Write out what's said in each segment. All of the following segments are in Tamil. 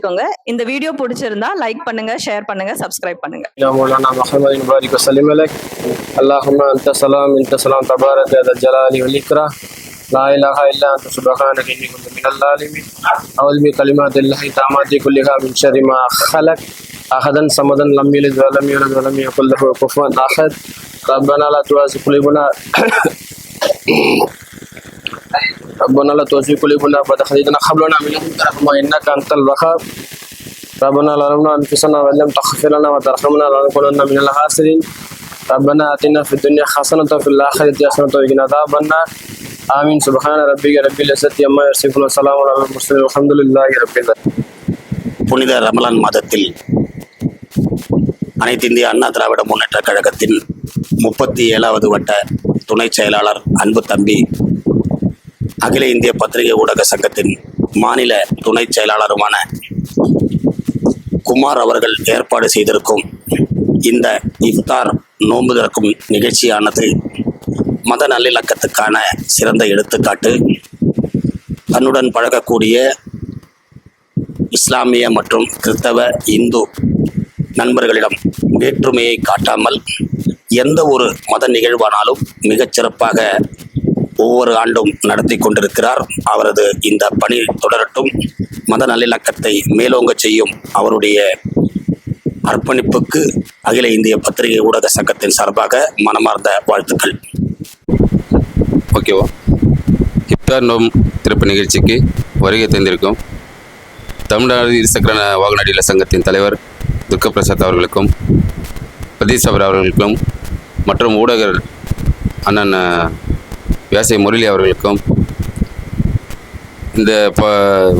இருக்கோங்க இந்த வீடியோ பிடிச்சிருந்தா லைக் பண்ணுங்க ஷேர் பண்ணுங்க சப்ஸ்கிரைப் பண்ணுங்க يا مولانا محمد بارك وسلم عليك اللهم انت سلام انت سلام تبارك يا ذا الجلال والاكرام لا اله الا انت سبحانك اني كنت من الظالمين اعوذ بكلمات الله التامات كلها من شر ما خلق احدا صمدا لم يلد ولم يولد ولم يكن له كفوا احد ربنا لا تؤاخذ قلوبنا ربنا لا تؤاخذ قلوبنا بعد إذ هديتنا هب لنا من لدنك رحمة انك انت الوهاب ربنا ظلمنا انفسنا وان لم تغفر لنا وترحمنا لنكونن من الخاسرين ربنا اتنا في الدنيا حسنه وفي الاخره حسنه وقنا عذاب النار امين سبحان ربك رب العزه عما يصفون وسلام على المرسلين والحمد لله رب العالمين புனித ரமலான் மாதத்தில் அனைத்து இந்திய அண்ணா திராவிட முன்னேற்ற கழகத்தின் முப்பத்தி ஏழாவது வட்ட துணை செயலாளர் அன்பு தம்பி அகில இந்திய பத்திரிகை ஊடக சங்கத்தின் மாநில துணை செயலாளருமான குமார் அவர்கள் ஏற்பாடு செய்திருக்கும் இந்த இஃப்தார் நோன்பு திறக்கும் நிகழ்ச்சியானது மத நல்லிணக்கத்துக்கான சிறந்த எடுத்துக்காட்டு. தன்னுடன் பழகக்கூடிய இஸ்லாமிய மற்றும் கிறிஸ்தவ இந்து நண்பர்களிடம் வேற்றுமையை காட்டாமல் எந்த ஒரு மத நிகழ்வானாலும் மிகச் சிறப்பாக ஒவ்வொரு ஆண்டும் நடத்தி கொண்டிருக்கிறார். அவரது இந்த பணி தொடரட்டும். மத நல்லிணக்கத்தை மேலோங்கச் செய்யும் அவருடைய அர்ப்பணிப்புக்கு அகில இந்திய பத்திரிகை ஊடக சங்கத்தின் சார்பாக மனமார்ந்த வாழ்த்துக்கள். ஓகேவா? இப்தார் நோம் திறப்பு நிகழ்ச்சிக்கு வருகை தந்திருக்கும் தமிழ்நாடு இருசக்கர வாகன சங்கத்தின் தலைவர் துர்கபிரசாத் அவர்களுக்கும் பிரதீஷ் அவர் அவர்களுக்கும் மற்றும் ஊடகர் அண்ணன் வியாசை முரளி அவர்களுக்கும் இந்த ப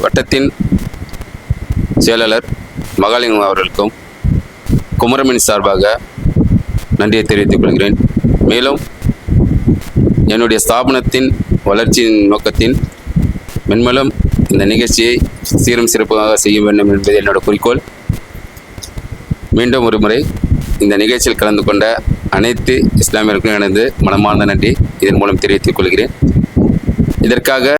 வட்டத்தின் செயலாளர் மகாலிங்கம் அவர்களுக்கும் குமரமின் சார்பாக நன்றியை தெரிவித்துக் கொள்கிறேன். மேலும் என்னுடைய ஸ்தாபனத்தின் வளர்ச்சியின் நோக்கத்தின் மென்மேலும் இந்த நிகழ்ச்சியை சீரும் சிறப்பாக செய்ய வேண்டும் என்பது என்னோட குறிக்கோள். மீண்டும் ஒரு முறை இந்த நிகழ்ச்சியில் கலந்து கொண்ட அனைத்து இஸ்லாமியர்களுக்கும் எனது மனமார்ந்த நன்றி. இதன் மூலம் தெரிவித்துக் கொள்கிறேன். இதற்காக